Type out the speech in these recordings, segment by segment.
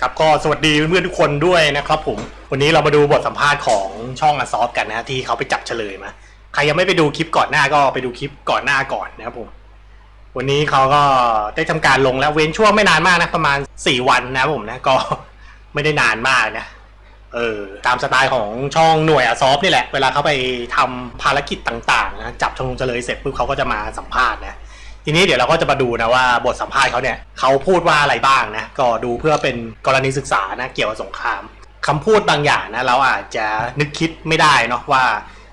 ครับก็สวัสดีเพื่อนๆทุกคนด้วยนะครับผมวันนี้เรามาดูบทสัมภาษณ์ของช่องอซอฟกันนะที่เขาไปจับเฉลยมาใครยังไม่ไปดูคลิปก่อนหน้าก็ไปดูคลิปก่อนหน้าก่อนนะครับผมวันนี้เขาก็ได้ทำการลงแล้วเว้นช่วงไม่นานมากนะประมาณ 4 วันนะผมนะก็ไม่ได้นานมากนะเออตามสไตล์ของช่องหน่วยอซอฟนี่แหละ เวลาเขาไปทำภารกิจต่างๆนะจับชงเฉลยเสร็จปุ๊บเขาก็จะมาสัมภาษณ์นะ ทีนี้เดี๋ยวเราก็จะมาดูนะว่าบทสัมภาษณ์เขาเนี่ยเขาพูดว่าอะไรบ้างนะก็ดูเพื่อเป็นกรณีศึกษานะเกี่ยวกับสงครามคำพูดบางอย่างนะเราอาจจะนึกคิดไม่ได้เนาะว่า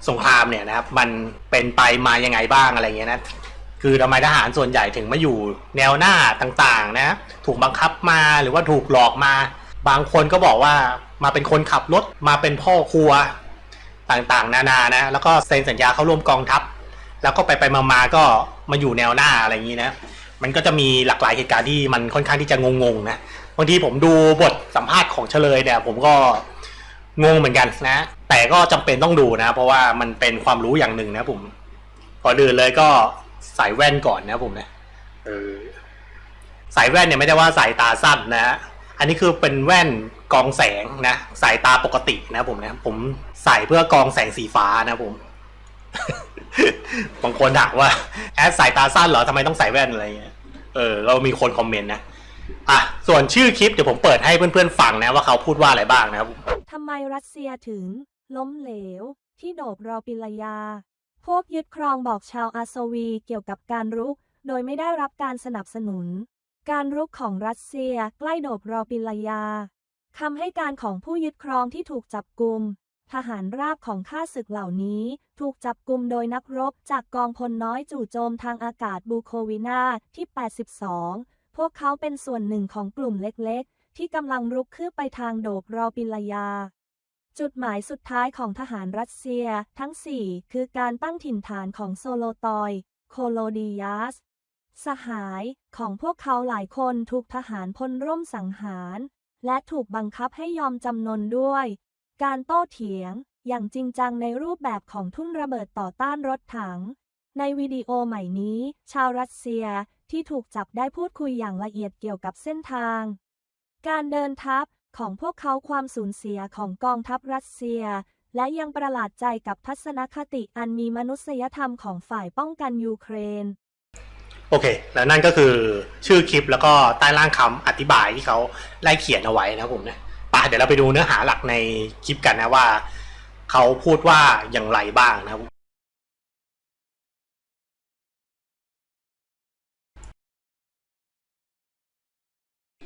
สงครามเนี่ยนะครับมันเป็นไปมายังไงบ้างอะไรเงี้ยนะคือทำไมทหารส่วนใหญ่ถึงมาอยู่แนวหน้าต่างๆนะถูกบังคับมาหรือว่าถูกหลอกมา บางคนก็บอกว่ามาเป็นคนขับรถมาเป็นพ่อครัวต่างๆ นานานะแล้วก็เซ็นสัญญาเข้าร่วมกองทัพ แล้วก็ไปไปมามาก็มาอยู่แนวหน้าอะไรอย่างนี้นะ มันก็จะมีหลากหลายเหตุการณ์ที่มันค่อนข้างที่จะงงๆนะบางทีผมดูบทสัมภาษณ์ของเฉลยเนี่ย ผมก็งงเหมือนกันนะ แต่ก็จำเป็นต้องดูนะ เพราะว่ามันเป็นความรู้อย่างหนึ่งนะผมก่อนอื่นเลยก็ใส่แว่นก่อนนะผมนะเออใส่แว่นเนี่ยไม่ได้ว่าสายตาสั้นนะอันนี้คือเป็นแว่นกรองแสงนะสายตาปกตินะผมนะ ผมใส่เพื่อกรองแสงสีฟ้านะผม บางคนถามว่าแอดสายตาสั้นเหรอทำไมต้องใส่แว่นอะไรเงี้ยเออเรามีคนคอมเมนต์นะอะส่วนชื่อคลิปเดี๋ยวผมเปิดให้เพื่อนๆฟังนะว่าเขาพูดว่าอะไรบ้างนะครับทำไมรัสเซียถึง ล้มเหลว ที่โดบรอปิลยา พวกยึดครองบอกชาวอาโซวีเกี่ยวกับการรุก โดยไม่ได้รับการสนับสนุน การรุกของรัสเซียใกล้โดบรอปิลยาคำให้การของผู้ยึดครองที่ถูกจับกลุม ทหารราบของข้าศึกเหล่านี้ถูกจับกลุ่มโดยนักรบจากกองพลน้อยจู่โจมทางอากาศบูโควินาที่ 82 พวกเขาเป็นส่วนหนึ่งของกลุ่มเล็กๆ ที่กำลังรุกคืบไปทางโดบรอปิลยา จุดหมายสุดท้ายของทหารรัสเซียทั้ง 4 คือการตั้งถิ่นฐานของโซโลตอย โคโลดิยัสสหายของพวกเขาหลายคนถูกทหารพลร่มสังหาร และถูกบังคับให้ยอมจำนนด้วย การโต้เถียง อย่างจริงจังในรูปแบบของทุ่นระเบิดต่อต้านรถถัง ในวิดีโอใหม่นี้ ชาวรัสเซียที่ถูกจับได้พูดคุยอย่างละเอียดเกี่ยวกับเส้นทาง การเดินทัพของพวกเขาความสูญเสียของกองทัพรัสเซีย และยังประหลาดใจกับทัศนคติอันมีมนุษยธรรมของฝ่ายป้องกันยูเครน โอเค แล้วนั่นก็คือชื่อคลิปแล้วก็ใต้ล่างคำอธิบายที่เขาไล่เขียนเอาไว้นะครับผมนะ ป่ะเดี๋ยวเราไปดูเนื้อหาหลักในคลิปกันนะว่า เขาพูดว่าอย่างไรบ้างนะครับ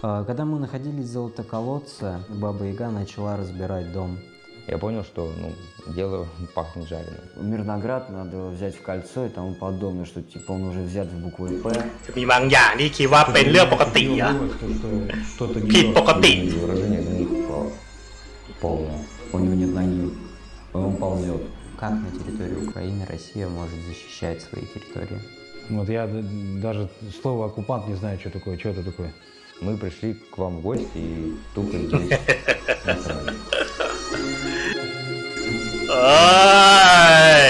А, Когда мы находились в золотоколодце, Баба Яга начала разбирать дом. Я понял, что ну, дело пахнет жареным. Мирноград надо взять в кольцо и тому подобное, что типа он уже взят в буквой П. จะมีบางอย่างที่คิดว่าเป็นเรื่องปกติอะ ผิดปกติ И выражение на них по- полное. У него нет ноги. Он ползет. Как на территории Украины Россия может защищать свои территории? Вот я д- даже слово оккупант не знаю, что такое, что это такое. Мы пришли к вам в гости и тупо здесь насрали. เอ้ย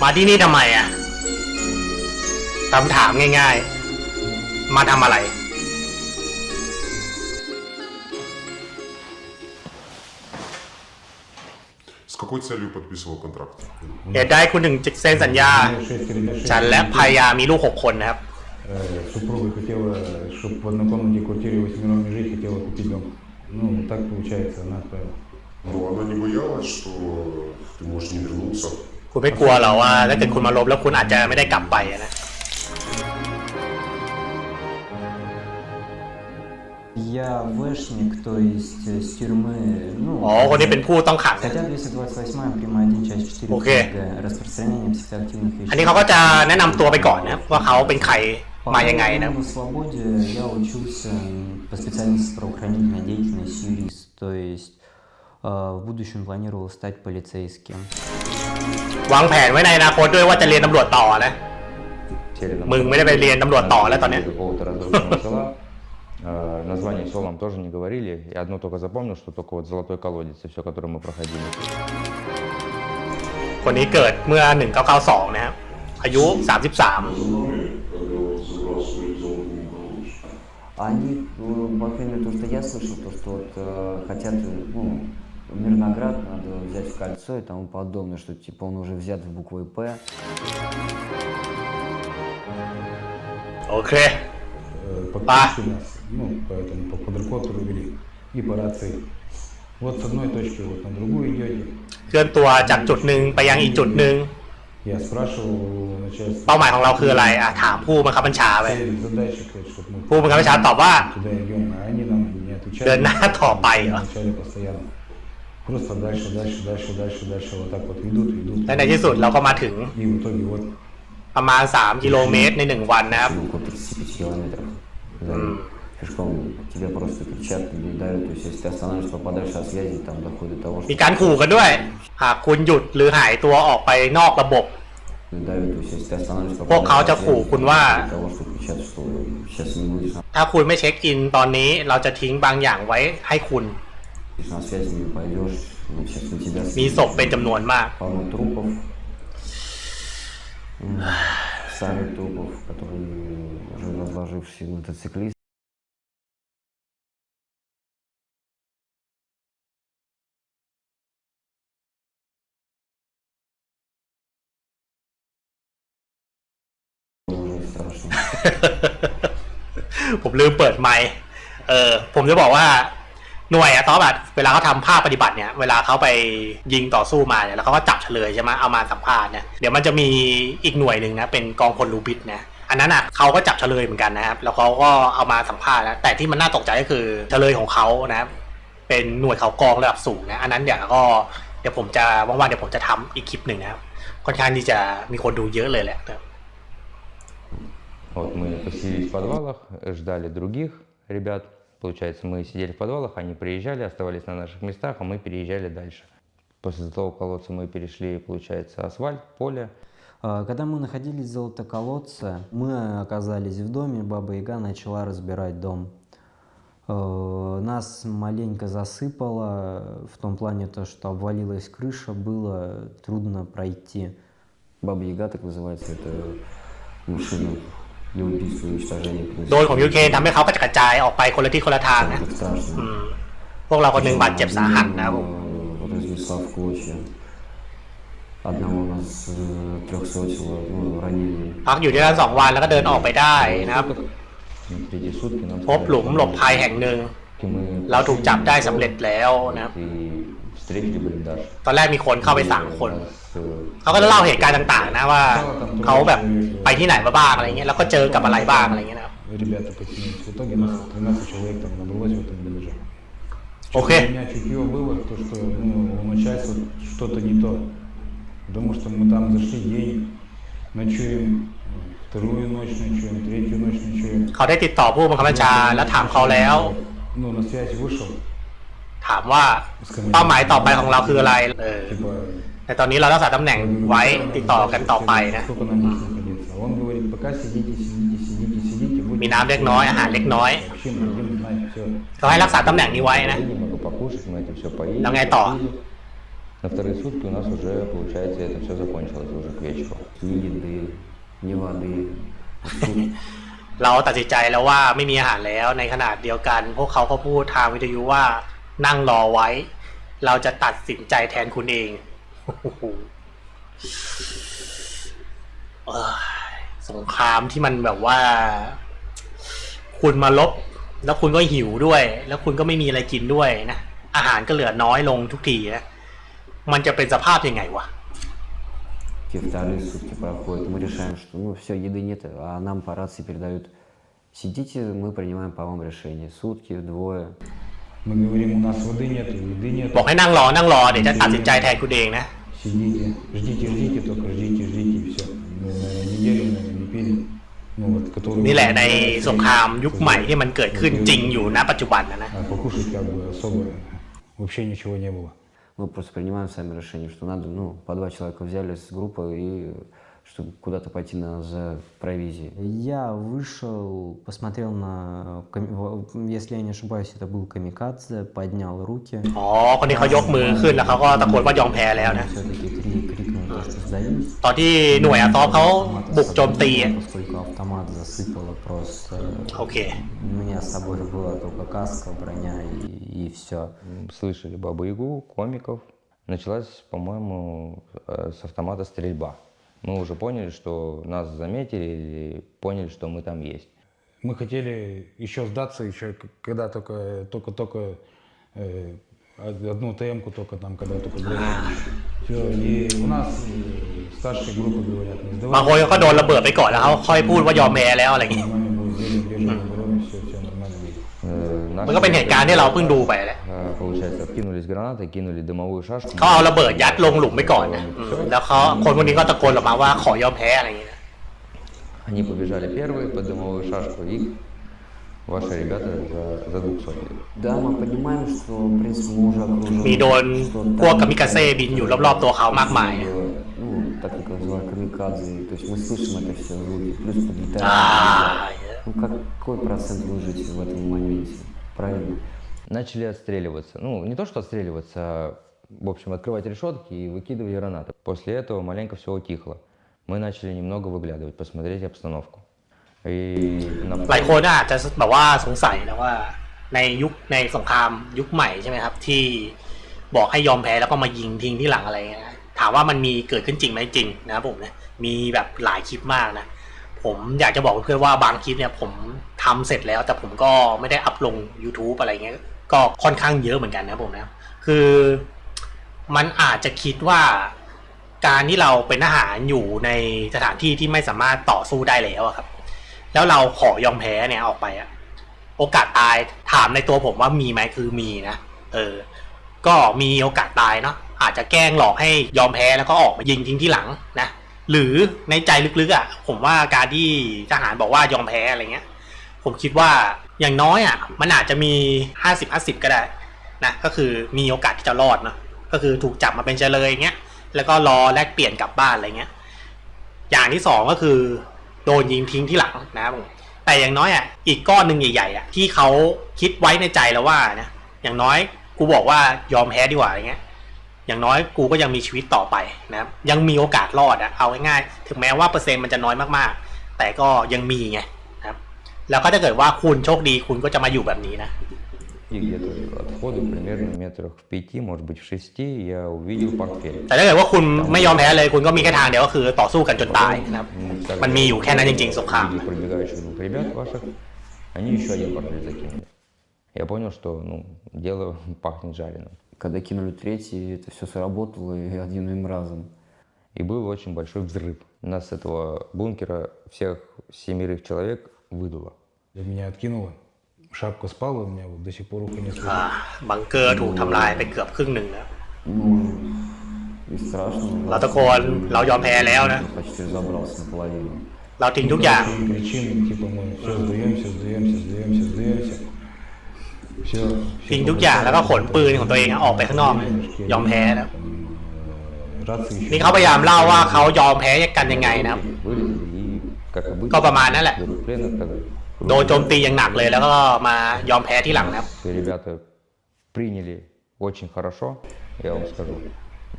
มาที่นี่ทำไมอ่ะคำถามง่ายๆ มาทำอะไร С какой целью подписывал контракт? เหตุใดคุณถึงเซ็นสัญญา Шесть или шесть ฉันและภรรยามีลูกหกคนนะครับ э, супруга хотела, чтобы в однокомнатной квартире восьмером не жить, хотела купить дом. Ну, так получается, она отправила. Но она не боялась, что ты можешь не вернуться. คุณไม่กลัวเหรอว่าถ้าเกิดคุณมาลบแล้วคุณอาจจะไม่ได้กลับไปอะนะ Я вешник, то есть э, с тюрьмы, ну... อ๋อ คนนี้เป็นผู้ต้องขัง Статья 228 прямая 1, часть 4 Окей. КГ. Распространение психоактивных อันนี้ веществ. เขาก็จะแนะนำตัวไปก่อนนะครับว่าเขาเป็นใคร มายังไงนะ По свободе я учился по специальности правоохранительной деятельности юрист, то есть э, в будущем планировал стать полицейским. วางแผนไว้ในอนาคตด้วยว่าจะเรียนตำรวจต่อนะ Сели на Мы- мы давай риен там лот тоо, да, Тоня? какого-то разрушенного села. Э, Название села нам тоже не говорили. Я одно только запомнил, что только вот золотой колодец и все, которое мы проходили. คนนี้เกิดเมื่อ 1992 นะครับ อายุ 33 Они, э, по крайней мере, то, что я слышал, то, что вот э, хотят, э, ну, Мирноград надо взять в кольцо и тому подобное, что типа он уже взят в буквой П. โอเค Э, Подписки нас, ну, поэтому по квадрокоптеру вели и по рации. Вот с одной точки вот на другую идете. เคลื่อนตัวจากจุดหนึ่งไปยังอีกจุดหนึ่ง Я спрашивал у начальства. เป้าหมายของเราคืออะไรอ่ะถามผู้บังคับบัญชาไป Цели, задачи, чтобы мы ผู้บังคับบัญชาตอบว่า туда идем, а они нам не отвечали. Да на то Они пойдё. Вначале постоянно. Просто дальше, дальше, дальше, дальше, дальше вот так вот ведут, ведут. และในที่สุดเราก็มาถึง И в итоге вот ประมาณ 3 กิโลเมตรใน 1 วันนะครับ Около 35 километров. Да. М. Пешком тебе просто кричат, не дают. То есть, если ты останавливаешься, попадаешь от связи, там доходит до того, มี что การขู่กันด้วย หากคุณหยุดหรือหายตัวออกไปนอกระบบ พวกเขา попадаешь จะ от ขู่ связи, คุณว่า до того, что кричат, что сейчас не будешь ถ้าคุณไม่เช็คอินตอนนี้เราจะทิ้งบางอย่างไว้ให้คุณ на, на связи, не пойдешь, ну, сейчас на тебя มีศพเป็นจำนวนมาก полно трупов. М, Старых трупов, которые уже разложившиеся мотоциклисты. ผมลืมเปิดไมค์เออผมจะบอกว่าหน่วยอะตอนแบบเวลาเขาทำภาคปฏิบัติเนี่ยเวลาเขาไปยิงต่อสู้มาเนี่ยแล้วเขาก็จับเฉลยใช่ไหมเอามาสัมภาษณ์เนี่ยเดี๋ยวมันจะมีอีกหน่วยหนึ่งนะเป็นกองพลลูบิดนะอันนั้นอะเขาก็จับเฉลยเหมือนกันนะครับแล้วเขาก็เอามาสัมภาษณ์นะแต่ที่มันน่าตกใจก็คือเฉลยของเขานะเป็นหน่วยเขากองระดับสูงนะอันนั้นเดี๋ยวก็เดี๋ยวผมจะว่างๆเดี๋ยวผมจะทำอีกคลิปหนึ่งนะครับค่อนข้างที่จะมีคนดูเยอะเลยแหละ Вот мы поселились в подвалах, ждали других ребят. Получается, мы сидели в подвалах, они приезжали, оставались на наших местах, а мы переезжали дальше. После золотого колодца мы перешли, получается, асфальт, поле. А, Когда мы находились в Золотоколодце, мы оказались в доме, Баба Яга начала разбирать дом. Э, Нас маленько засыпало, в том плане то, что обвалилась крыша, было трудно пройти. Баба Яга, так называется, это машина для убийства и уничтожения. โดนของยูเครนทำให้เขากระจัดกระจายออกไปคนละที่คนละทางนะ Это страшно. อืมพวกเราคนหนึ่งบาดเจ็บสาหัสนะครับผม Э, Разнесла в клочья. Одного у нас э, трехсотого ну, ранили. พักอยู่ที่นั่นสองวันแล้วก็เดินออกไปได้นะครับ На третьи сутки нам พบหลุมหลบภัยแห่งหนึ่ง мы เราถูกจับได้สำเร็จแล้วนะครับ и встретили блиндаж. ตอนแรกมีคนเข้าไปสามคน У нас, э, เขาก็จะเล่าเหตุการณ์ต่างๆ นะว่าเขาแบบไปที่ไหนมาบ้างอะไรเงี้ยแล้วก็เจอกับอะไรบ้างอะไรเงี้ยนะครับ ребята потянулись. В итоге нас 13 человек там набралось в этом ближе. Окей. У меня чутье было, то, что ну, у начальства что-то не то. Потому что мы там зашли день, ночуем, вторую ночь ночуем, третью ночь ночуем. เขาได้ติดต่อผู้บังคับบัญชาแล้วถามเขาแล้ว Ну, на связь вышел, ถามว่าเป้าหมายต่อไปของเราคืออะไร เออ типа... แต่ตอนนี้เรารักษาตำแหน่งไว้ติดต่อกันต่อไปนะ Сколько нам здесь находиться? Он говорит, пока сидите, сидите, сидите, сидите. будете มีน้ำเล็กน้อยอาหารเล็กน้อย Вообще мы будем знать все. เขาให้รักษาตำแหน่งนี้ไว้นะ поедем, могу покушать, мы это все поедем. Давай то. На вторые сутки у нас уже, получается, это все закончилось уже к вечеру. Ни еды, ни воды. Тут เราตัดสินใจแล้วว่าไม่มีอาหารแล้วในขนาดเดียวกัน พวกเขาก็พูดทางวิทยุว่า นั่งรอไว้ เราจะตัดสินใจแทนคุณเองโอ้โหเอ้ยสงครามที่มันแบบว่า คุณมาลบ แล้วคุณก็หิวด้วย แล้วคุณก็ไม่มีอะไรกินด้วยนะ อาหารก็เหลือน้อยลงทุกทีนะ มันจะเป็นสภาพยังไงวะ Те вторые сутки проходят, мы решаем, что ну все, еды нет, а нам по рации передают сидите, мы принимаем по вам решение. Сутки, двое. Мы говорим, у нас воды нет, еды нет. บอกให้นั่งรอ นั่งรอ Сидите, ждите, ждите, только ждите, ждите, и все. Мы на неделю, наверное, не пили. Ну вот, который... นี่แหละในสงครามยุคใหม่ที่มันเกิดขึ้นจริงอยู่ณปัจจุบันนะนะ А покушать как бы особо вообще ничего не было. Мы просто принимаем сами решение, что надо, ну, по два человека взяли с группы и чтобы куда-то пойти на, за провизией. Я вышел, посмотрел на, ками- в- если я не ошибаюсь, это был камикадзе, поднял руки. อ๋อ คนนี้เขายกมือขึ้นแล้วเขาก็ตะโกนว่ายอมแพ้แล้วนะ Все-таки крикнул, то, то, что сдаюсь. ตอนที่หน่วยอาซอฟเขา Автомат บุกโจมตี освободил, Поскольку автомат засыпало просто. โอเค У меня с собой была только каска, броня и, и все. М, Слышали Бабу-Ягу, комиков. Началась, по-моему, э, с автомата стрельба. Мы уже поняли, что нас заметили и поняли, что мы там есть. Мы хотели еще сдаться, еще к- когда только, только, только э, од- одну ТМ-ку только там, когда только Все, и у нас э, старшие группы говорят, не บางคน сдавайтесь. ก็โดนระเบิดไปก่อนแล้วเขาค่อยพูดว่ายอมแพ้แล้วอะไรอย่างงี้ Нормально มัน наши ก็เป็นเหตุการณ์ที่เราเพิ่งดูไปแหละ э, Получается, кинулись гранаты, кинули дымовую шашку. เขาเอาระเบิดยัดลงหลุมไปก่อนนะอืมแล้วเขาคนคนนี้ก็ตะโกนออกมาว่าขอยอมแพ้อะไรอย่างเงี้ย Они побежали первые под дымовую шашку, их ваши ребята за, задуксовали. Да, мы понимаем, что, в принципе, мы уже окружены. มีโดน что พวก там กามิกาเซ่บินอยู่รอบๆตัวเขามากมาย э, Ну, так как называемые камикадзе. То есть мы слышим это все звуки, плюс подлетает. อ่า Ну, какой процент выжить в этом моменте? Правильно? Начали отстреливаться. Ну, не то, что отстреливаться, а, в общем, открывать решетки и выкидывать гранаты. После этого маленько все утихло. Мы начали немного выглядывать, посмотреть обстановку. И на หลายคนอาจจะแบบว่าสงสัยนะว่า ในยุคในสงครามยุคใหม่ใช่ไหมครับ ที่บอกให้ยอมแพ้แล้วก็มายิงทิ้งที่หลังอะไรเงี้ยนะถามว่ามันมีเกิดขึ้นจริงไหมจริงนะครับผมนะมีแบบหลายคลิปมากนะ ผมอยากจะบอกเพื่อนว่าบางคลิปเนี่ยผมทำเสร็จแล้วแต่ผมก็ไม่ได้อัพลง YouTube อะไรเงี้ยก็ค่อนข้างเยอะเหมือนกันนะผมนะ คือมันอาจจะคิดว่าการที่เราเป็นทหารอยู่ในสถานที่ที่ไม่สามารถต่อสู้ได้แล้วอะครับ แล้วเราขอยอมแพ้เนี่ยออกไปอะโอกาสตายถามในตัวผมว่ามีไหมคือมีนะเออ ก็มีโอกาสตายเนาะอาจจะแกล้งหลอกให้ยอมแพ้แล้วก็ออกมายิงทิ้งที่หลังนะ หรือในใจลึกๆอะ ผมว่าการที่ทหารบอกว่ายอมแพ้อะไรเงี้ย ผมคิดว่าอย่างน้อยอะ มันอาจจะมีห้าสิบห้าสิบก็ได้นะก็คือมีโอกาสที่จะรอดเนาะก็คือถูกจับมาเป็นเฉลยอย่างเงี้ยแล้วก็รอแลกเปลี่ยนกลับบ้านอะไรเงี้ยอย่างที่สองก็คือโดนยิงทิ้งที่หลังนะครับผมแต่อย่างน้อยอะอีกก้อนหนึ่งใหญ่ๆอะที่เขาคิดไว้ในใจแล้วว่านะอย่างน้อยกูบอกว่ายอมแพ้ดีกว่าอะไรเงี้ย อย่างน้อยกูก็ยังมีชีวิตต่อไปนะครับ ยังมีโอกาสรอดอะเอาง่ายๆถึงแม้ว่าเปอร์เซ็นต์มันจะน้อยมากๆ แต่ก็ยังมีไงนะครับ แล้วก็ถ้าเกิดว่าคุณโชคดีคุณก็จะมาอยู่แบบนี้นะ и где-то от входа примерно метрах в пяти, может быть в шести, я увидел портфель. แต่ถ้าเกิดว่าคุณไม่ยอมแพ้เลย คุณก็มีแค่ทางเดียวก็คือต่อสู้กันจนตายนะครับ М, также มันมีอยู่แค่นั้นจริงๆสงคราม увидел пробегающих двух ребят ваших, они еще один портфель закинули. Я понял, что ну, дело пахнет жареным. Когда кинули третий, это все сработало и одним разом. И был очень большой взрыв. Нас с этого бункера всех семерых человек выдуло. Для меня откинуло. Шапка спала, у меня вот до сих пор ухо не อ่า слышит. บังเกอร์ถูกทำลายไปเกือบครึ่งหนึ่งนะ Ну, и страшно. เราตะโกนเรายอมแพ้แล้วนะ Почти разобрался наполовину. เราทิ้งทุกอย่าง Кричим, типа мы все сдаемся, сдаемся, сдаемся, сдаемся. ทิ้งทุกอย่างแล้วก็ขนปืนของตัวเองออกไปข้างนอก ยอมแพ้นะนี่เขาพยายามเล่าว่าเขายอมแพ้กันยังไงนะก็ประมาณนั้นแหละ โดนโจมตีอย่างหนักเลยแล้วก็มายอมแพ้ที่หลังนะครับ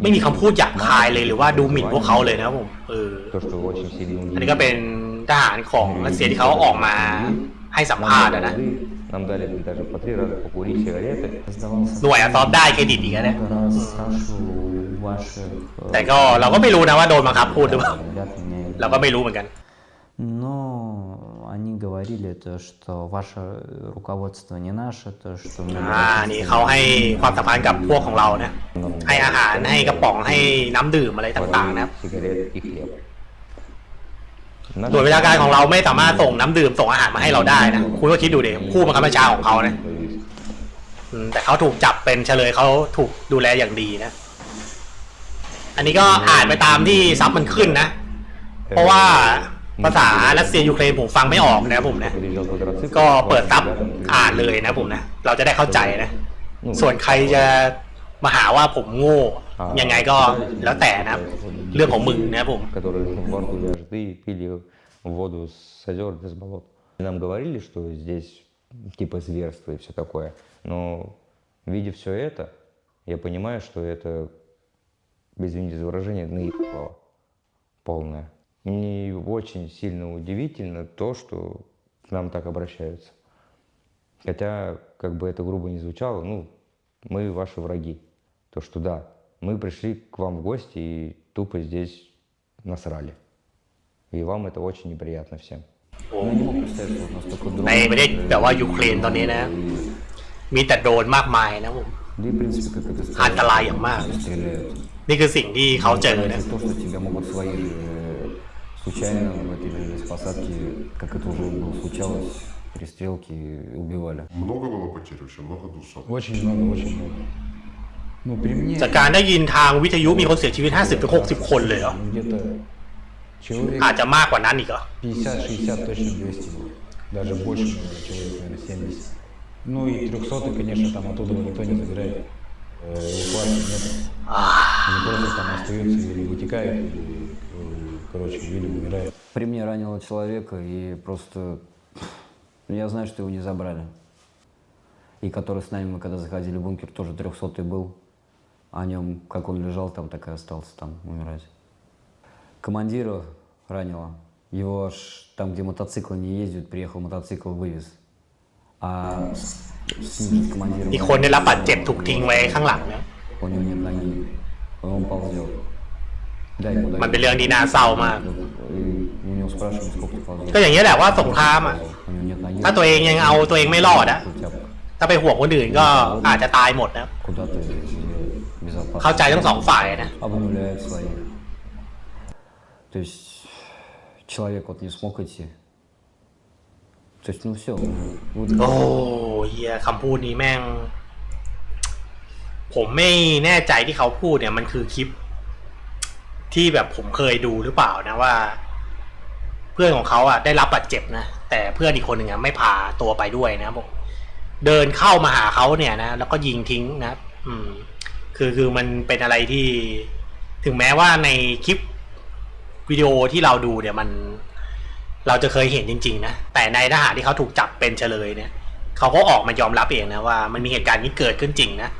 ไม่มีคำพูดหยาบคายเลยหรือว่าดูหมิ่นพวกเขาเลยนะผม เออ อันนี้ก็เป็น ทหารของรัสเซียที่เขาออกมาให้สัมภาษณ์อะนะ Нам дали даже по три раза покурить сигареты. Сдавался หน่วยอะตอบได้เครดิตอีกแล้วเนี่ย много раз спрашивал у ваших... э, แต่ก็เราก็ไม่รู้นะว่าโดนบังคับพูดหรือเปล่า Ребята меня เราก็ไม่รู้เหมือนกัน Но они говорили то, что ваше руководство не наше, то, что мы... อ่า นี่เขาให้ความสำคัญกับพวกของเรานะ ให้อาหารให้กระป๋องให้น้ำดื่มอะไรต่างๆนะครับ сигарет и хлеб. หน่วยวิชาการของเราไม่สามารถส่งน้ำดื่มส่งอาหารมาให้เราได้นะคุณก็คิดดูดิคู่บังคับบัญชาของเขานะอืมแต่เขาถูกจับเป็นเฉลยเขาถูกดูแลอย่างดีนะ อันนี้ก็อ่านไปตามที่ซับมันขึ้นนะ เพราะว่าภาษารัสเซียยูเครนผมฟังไม่ออกนะผมนะก็เปิดซับอ่านเลยนะผมนะเราจะได้เข้าใจนะ ส่วนใครจะมาหาว่าผมโง่ ยังไงก็แล้วแต่นะ เรื่องของมึงนะผม которые во рту вяжут и пили воду с озер да с болот. Нам говорили, что здесь типа зверство и все такое. Но видя все это, я понимаю, что это без извините за выражение, наебало полное. Мне очень сильно удивительно то, что к нам так обращаются. Хотя, как бы это грубо не звучало, ну, мы ваши враги. То, что да, мы пришли к вам в гости и тупо здесь насрали. И вам это очень неприятно всем. Я не мог представить, что вот настолько ในประเทศแบบว่ายูเครนตอนนี้นะ มีแต่โดรนมากมายนะผม Да и, в принципе, как это сказать, Анталай, ма. стреляют. นี่คือสิ่งที่เขาเจอนะ Понятие то, что тебя могут свои э, случайно в этой посадке, как это уже было случалось, перестрелки убивали. Много было потерь вообще, много двухсот. Очень много, очень много. Ну, при мне จากการได้ยินทางวิทยุมีคนเสียชีวิต 50-60 คนเลยเหรอ где-то человек อาจจะมากกว่านั้นอีกเหรอ 50-60, точно 200 было. Даже больше, наверное, человек, наверное, 70. Ну и 300 конечно, там оттуда никто не забирает. Э, Эвакуации нет. Они просто там остаются или вытекают, или, э, короче, или умирают. При мне ранило человека, и просто ну, я знаю, что его не забрали. И который с нами, мы когда заходили в бункер, тоже 300 был. О нем, как он лежал там, так и остался там умирать. Командира ранило. Его аж там, где мотоциклы не ездят, приехал мотоцикл, вывез. А с, с ним же с командиром... มีคนได้รับบาดเจ็บถูกทิ้งไว้ข้างหลังนะ У него нет ноги. Он ползет. Дай ему, дай มันเป็นเรื่องที่น่าเศร้ามาก И у него спрашивают, сколько ты ползешь. ก็อย่างนี้ยแหละว่าสงครามอ่ะ У него нет ноги. ถ้าตัวเองยังเอาตัวเองไม่รอดอะ Хотя бы ถ้าไปห่วงคนอื่นก็อาจจะตายหมดนะ куда ты безопасно. เข้าใจทั้งสองฝ่ายนะ Обнуляют своих. То есть человек вот не смог идти. То есть, ну все, โอ้เฮียคำพูดนี้แม่ง ผมไม่แน่ใจที่เขาพูดเนี่ย มันคือคลิป ที่แบบผมเคยดูหรือเปล่านะว่า เพื่อนของเขาอ่ะได้รับบาดเจ็บนะแต่เพื่อนอีกคนหนึ่งอ่ะไม่พาตัวไปด้วยนะผมเดินเข้ามาหาเขาเนี่ยนะแล้วก็ยิงทิ้งนะอืม คือคือมันเป็นอะไรที่ ถึงแม้ว่าในคลิปวิดีโอที่เราดูเนี่ยมัน เราจะเคยเห็นจริง ๆ นะ แต่ในทหารที่เขาถูกจับเป็นเฉลยเนี่ยเขาก็ออกมายอมรับเองนะว่ามันมีเหตุการณ์นี้เกิดขึ้นจริงนะ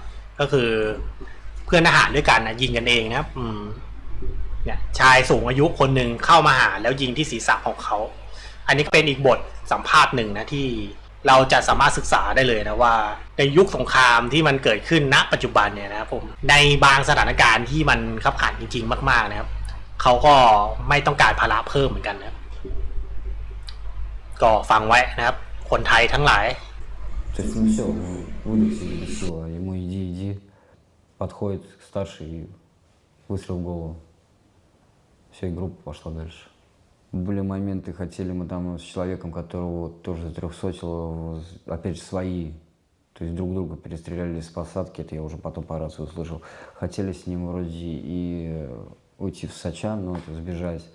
ก็คือเพื่อนทหารด้วยกันนะยิงกันเองนะครับ อืม เนี่ย ชายสูงอายุคนหนึ่งเข้ามาหาแล้วยิงที่ศีรษะของเขา อันนี้ก็เป็นอีกบทสัมภาษณ์หนึ่งนะที่ เราจะสามารถศึกษาได้เลยนะว่า ในยุคสงครามที่มันเกิดขึ้นณปัจจุบันเนี่ยนะครับผมในบางสถานการณ์ที่มันขับขันจริง ๆ มาก ๆ นะครับเขาก็ไม่ต้องการภาระเพิ่มเหมือนกันนะครับ ก็ฟังไว้นะครับ คนไทยทั้งหลาย То есть, ну все, ну, выдохся без сила. Ему иди, иди. Подходит старший и выстрел в голову. Все, и группа пошла дальше. Были моменты, хотели мы там с человеком, которого тоже затрехсотило, опять же, свои. То есть друг друга перестреляли с посадки, это я уже потом по рации услышал. Хотели с ним вроде и уйти в Сачан, ну, это сбежать.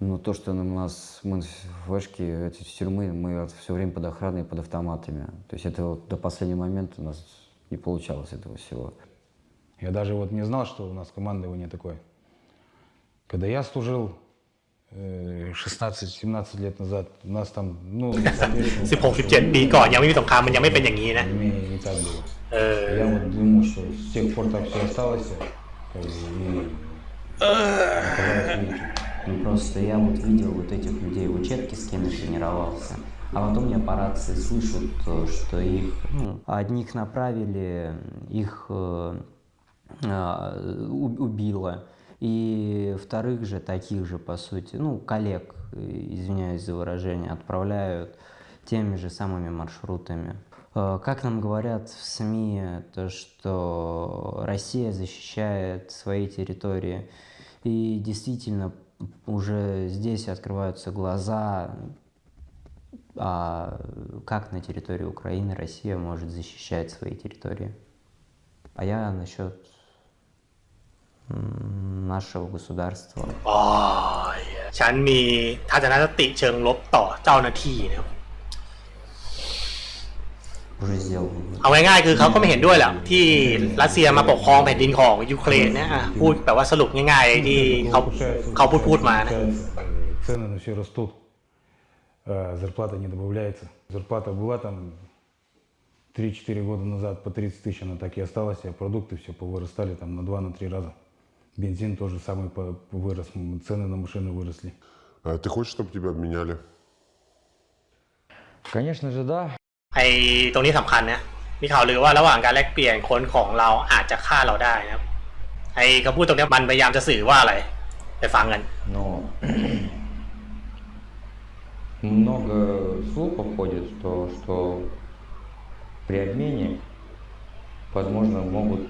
Но то, что у нас мы в Эшке, эти тюрьмы, мы все время под охраной, под автоматами. То есть это вот до последнего момента у нас не получалось этого всего. Я даже вот не знал, что у нас командование такое. Когда я служил 16-17 лет назад, у нас там, ну, соответственно, 16-17 ปีก่อนยังไม่มีสงครามมันยังไม่เป็นอย่างนี้นะ более-менее не так было. เออ Я вот думаю, что с тех пор так все осталось. как бы, и оказалось лучше. Ну просто я вот видел вот этих людей в учебке, с кем я тренировался. А потом я по рации слышу, то, что их ну, одних направили, их э, а, у- убило. И вторых же, таких же, по сути, ну, коллег, э, извиняюсь за выражение, отправляют теми же самыми маршрутами. Э, Как нам говорят в СМИ, то, что Россия защищает свои территории. И действительно, уже здесь открываются глаза, а как на территории Украины Россия может защищать свои территории. А я насчет нашего государства. อ๋อฉันมีทัศนคติเชิงลบต่อเจ้าหน้าที่นะครับ Уже сделал. เอาง่ายๆคือเขาก็ไม่เห็นด้วยแหละที่รัสเซียมาปกครองแผ่นดินของยูเครนเนี่ยอ่ะพูดแบบว่าสรุปง่ายๆที่เขา Улучшается, เขาพูดพูดมานะ улучшается, э, Цены на все растут, а зарплата не добавляется. Зарплата была там 3-4 года назад по 30 тысяч, она так и осталась, а продукты все повырастали там на 2-3 раза. Бензин тоже самый по- вырос, м, цены на машины выросли. А ты хочешь, чтобы тебя обменяли? Конечно же, да. ไอ้ตรงนี้สำคัญนะมีข่าวลือว่าระหว่างการแลกเปลี่ยนคนของเราอาจจะฆ่าเราได้นะครับไอ้คำพูดตรงเนี้ยมันพยายามจะสื่อว่าอะไร ไปฟังกัน Но много слухов ходит, что, что при обмене, возможно, могут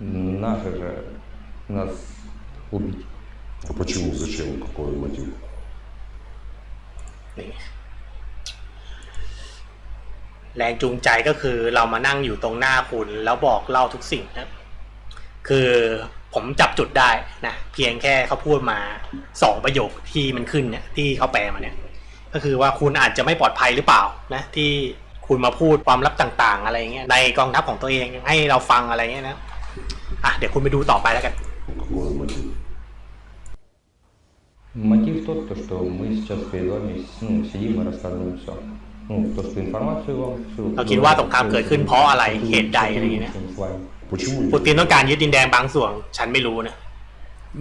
наши же нас убить. А почему? Зачем? Какой мотив? นี่แรงจูงใจก็คือเรามานั่งอยู่ตรงหน้าคุณแล้วบอกเล่าทุกสิ่งนะคือผมจับจุดได้นะเพียงแค่เขาพูดมาสองประโยคที่มันขึ้นเนี่ย ที่เขาแปลมาเนี่ย ก็คือว่าคุณอาจจะไม่ปลอดภัยหรือเปล่านะ ที่คุณมาพูดความลับต่างๆ อะไรเงี้ยในกองทัพของตัวเองให้เราฟังอะไรเงี้ยนะอ่ะเดี๋ยวคุณไปดูต่อไปแล้วกัน Какой мотив? Мотив тот, то, что мы сейчас перед вами ну, сидим и рассказываем все. Ну, то, что информацию вам всю... เราคิดว่าสงครามเกิดขึ้นเพราะอะไรเหตุใดอะไรอย่างเงี้ย с вами. Почему ปู нет? ตินต้องการยึดดินแดงบางส่วน ฉันไม่รู้นะ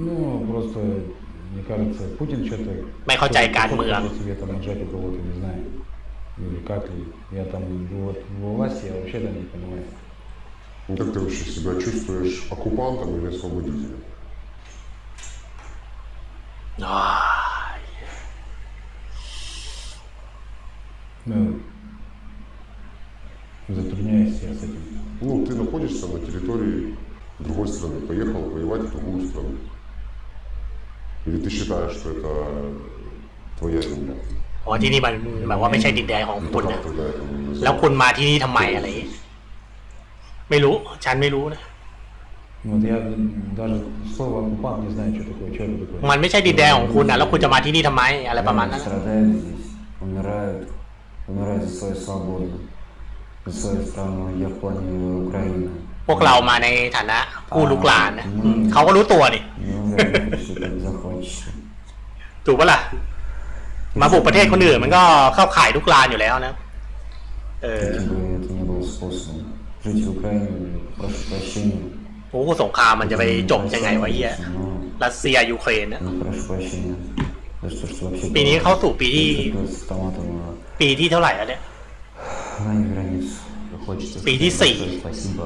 Ну, просто, мне кажется, Путин что-то... ไม่เข้าใจการเมือง хочет себе там нажать у кого-то, не знаю. Или как ли. Я там, вот, во власти я вообще там не понимаю. Ну как ты вообще себя чувствуешь, оккупантом или освободителем? อ้าย Ну, затрудняюсь я с этим. Ну, ты находишься на территории другой страны, поехал воевать в другую страну. Или ты считаешь, что это твоя земля? เพราะว่าที่นี่มันแบบว่าไม่ใช่ดินแดนของ Ну คุณ то นะ как тогда это называется? แล้วคุณมาที่นี่ทำไมอะไรอย่างงี้ ้ย ไม่รู้ ฉันไม่รู้นะ Вот я даже слово оккупант не знаю, что такое, что это такое. มันไม่ใช่ดินแดนของคุณนะแล้วคุณจะมาที่นี่ทำไม อะไรประมาณนั้น Люди นะ страдают здесь, умирают, умирают за свою свободу, за свою страну, Японию, Украину. พวกเรามาในฐานะผู้ลุกลานนะอืมเขาก็รู้ตัวนี่ Не умирают, пришли как захватчики. ถูกปะล่ะ มาบุกประเทศคนอื่นมันก็เข้าข่ายลุกลานอยู่แล้วนะ เออ Каким бы это ни было способом. Жить в Украине, прошу прощения. โอ้โหสงครามมันจะไปจบยังไงวะเฮีย Но, รัสเซียยูเครนนะ но прошу прощения. За что, что вообще ปีนี้เข้าสู่ปีที่ с автоматом на ปีที่เท่าไหร่แล้วเนี่ย на границу. Хочется Впереди сказать сей. большое спасибо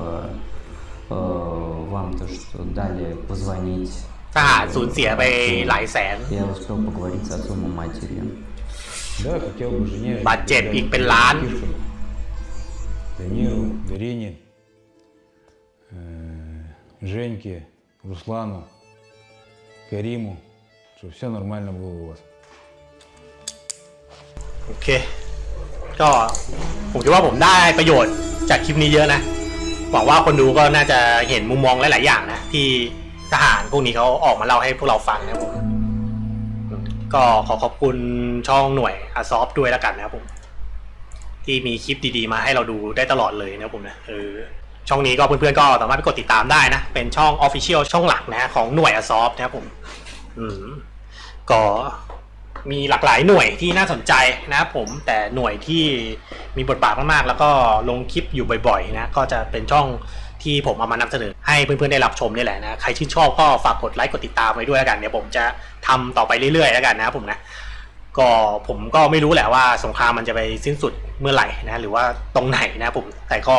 э, вам, то, что дали позвонить. ทหารสูญเสียไปหลายแสน Я успел поговорить с отцом и матерью. Да, хотел бы жене... Бюджет дать их пелан. книжку. Даниру, Дарине, э, Женьке, Руслану, Кариму, чтобы все нормально было у вас. โอเค ก็ผมคิดว่าผมได้ประโยชน์จากคลิปนี้เยอะนะ หวังว่าคนดูก็น่าจะเห็นมุมมองหลาย ๆ อย่างนะ ที่ทหารพวกนี้เขาออกมาเล่าให้พวกเราฟังนะครับผม ก็ขอขอบคุณช่องหน่วยอาซอฟด้วยแล้วกันนะครับผม ที่มีคลิปดีๆมาให้เราดูได้ตลอดเลยนะผมนะเออช่องนี้ก็เพื่อนๆก็สามารถไปกดติดตามได้นะ เป็นช่อง Official ช่องหลักนะของหน่วยอซอฟนะครับผม อืมก็มีหลากหลายหน่วยที่น่าสนใจนะครับผมแต่หน่วยที่มีบทบาทมากๆ แล้วก็ลงคลิปอยู่บ่อยๆนะก็จะเป็นช่องที่ผมเอามานำเสนอให้เพื่อนๆได้รับชมนี่แหละนะใครชื่นชอบก็ฝากกดไลค์กดติดตามไว้ด้วยแล้วกันเดี๋ยวผมจะทำต่อไปเรื่อยๆแล้วกันนะครับผมนะ ก็ผมก็ไม่รู้แหละว่าสงครามมันจะไปสิ้นสุดเมื่อไหร่นะหรือว่าตรงไหนนะผมแต่ก็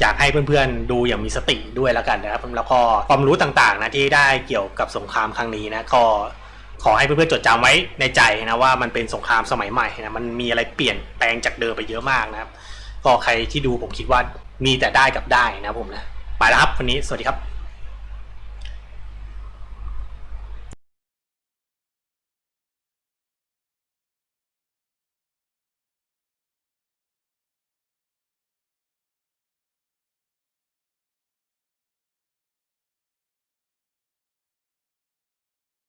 อยากให้เพื่อนๆดูอย่างมีสติด้วยแล้วกันนะครับแล้วก็ความรู้ต่างๆนะที่ได้เกี่ยวกับสงครามครั้งนี้นะก็ขอให้เพื่อนๆจดจำไว้ในใจนะว่ามันเป็นสงครามสมัยใหม่นะมันมีอะไรเปลี่ยนแปลงจากเดิมไปเยอะมากนะครับ ก็ใครที่ดูผมคิดว่ามีแต่ได้กับได้นะผมนะไปแล้วครับวันนี้สวัสดีครับ